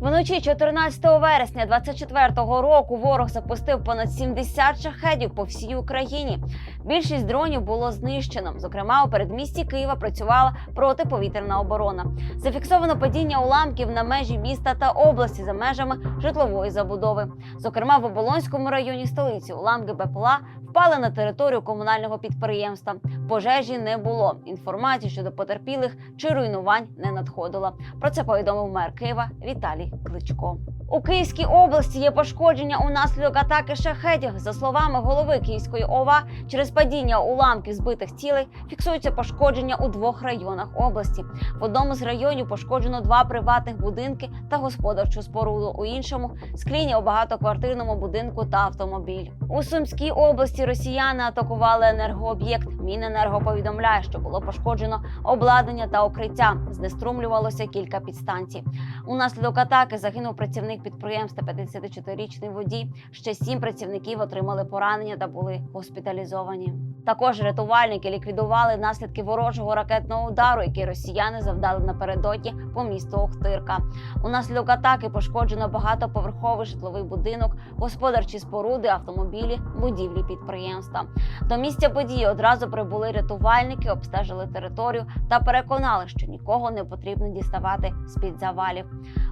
Вночі 14 вересня 24-го року ворог запустив понад 70 шахедів по всій Україні. Більшість дронів було знищено. Зокрема, у передмісті Києва працювала протиповітряна оборона. Зафіксовано падіння уламків на межі міста та області за межами житлової забудови. Зокрема, в Оболонському районі столиці уламки БПЛА впали на територію комунального підприємства. Пожежі не було. Інформації щодо потерпілих чи руйнувань не надходило. Про це повідомив мер Києва Віталій Кличко. У Київській області є пошкодження унаслідок атаки шахетів. За словами голови Київської ОВА, через падіння уламків збитих цілей фіксуються пошкодження у двох районах області. В одному з районів пошкоджено два приватних будинки та господарчу споруду. У іншому скління у багатоквартирному будинку та автомобіль. У Сумській області росіяни атакували енергооб'єкт. Міненерго повідомляє, що було пошкоджено обладнання та укриття. Знеструмлювалося кілька підстанцій. Унаслідок атаки загинув працівник підприємства 54-річний водій. Ще сім працівників отримали поранення та були госпіталізовані. Також рятувальники ліквідували наслідки ворожого ракетного удару, який росіяни завдали напередодні по місту Охтирка. Унаслідок атаки пошкоджено багатоповерховий житловий будинок, господарчі споруди, автомобілі, будівлі підприємства. До місця події одразу прибули рятувальники, обстежили територію та переконали, що нікого не потрібно діставати з під завалів.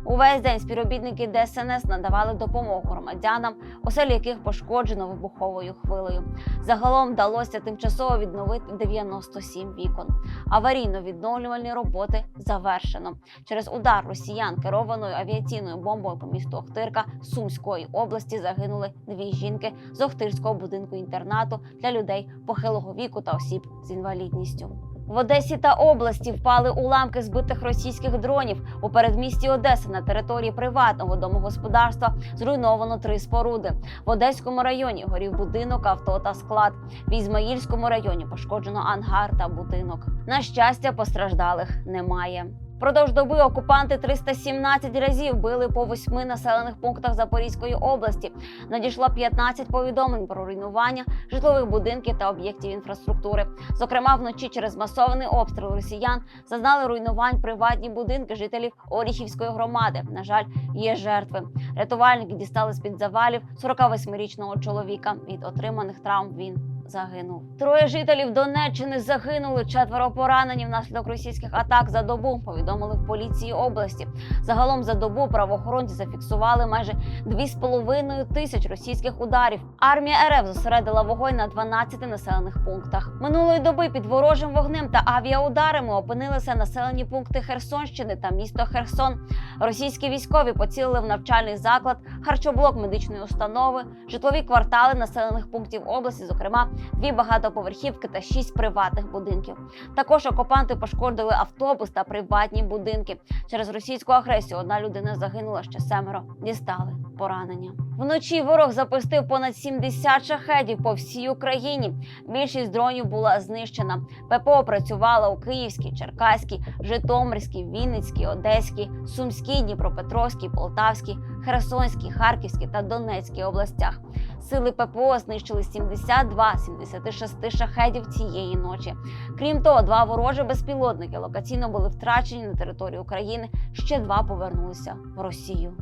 Увесь день співробітники ДСНС надавали допомогу громадянам, оселі яких пошкоджено вибуховою хвилею. Загалом вдалося тимчасово відновити 97 вікон. Аварійно-відновлювальні роботи завершено. Через удар росіян керованою авіаційною бомбою по місту Охтирка Сумської області загинули дві жінки з Охтирського будинку інтернату для людей похилого віку та осіб з інвалідністю. В Одесі та області впали уламки збитих російських дронів. У передмісті Одеси на території приватного домогосподарства зруйновано три споруди. В Одеському районі горів будинок, авто та склад. В Ізмаїльському районі пошкоджено ангар та будинок. На щастя, постраждалих немає. Впродовж доби окупанти 317 разів били по восьми населених пунктах Запорізької області. Надійшло 15 повідомлень про руйнування житлових будинків та об'єктів інфраструктури. Зокрема, вночі через масований обстріл росіян зазнали руйнувань приватні будинки жителів Оріхівської громади. На жаль, є жертви. Рятувальники дістали з під завалів 48-річного чоловіка. Від отриманих травм він загинув. Троє жителів Донеччини загинули, четверо поранені внаслідок російських атак за добу. Повідомили в поліції області. Загалом за добу правоохоронці зафіксували майже 2,5 тисяч російських ударів. Армія РФ зосередила вогонь на 12 населених пунктах. Минулої доби під ворожим вогнем та авіаударами опинилися населені пункти Херсонщини та місто Херсон. Російські військові поцілили в навчальний заклад, харчоблок медичної установи, житлові квартали населених пунктів області, зокрема дві багатоповерхівки та шість приватних будинків. Також окупанти пошкодили автобус та приватні будинки. Через російську агресію одна людина загинула, ще семеро дістали поранення. Вночі ворог запустив понад 70 шахедів по всій Україні. Більшість дронів була знищена. ППО працювала у Київській, Черкаській, Житомирській, Вінницькій, Одеській, Сумській, Дніпропетровській, Полтавській, Херсонській, Харківській та Донецькій областях. Сили ППО знищили 72 з 76 шахедів цієї ночі. Крім того, два ворожі безпілотники локаційно були втрачені на території України. Ще два повернулися в Росію.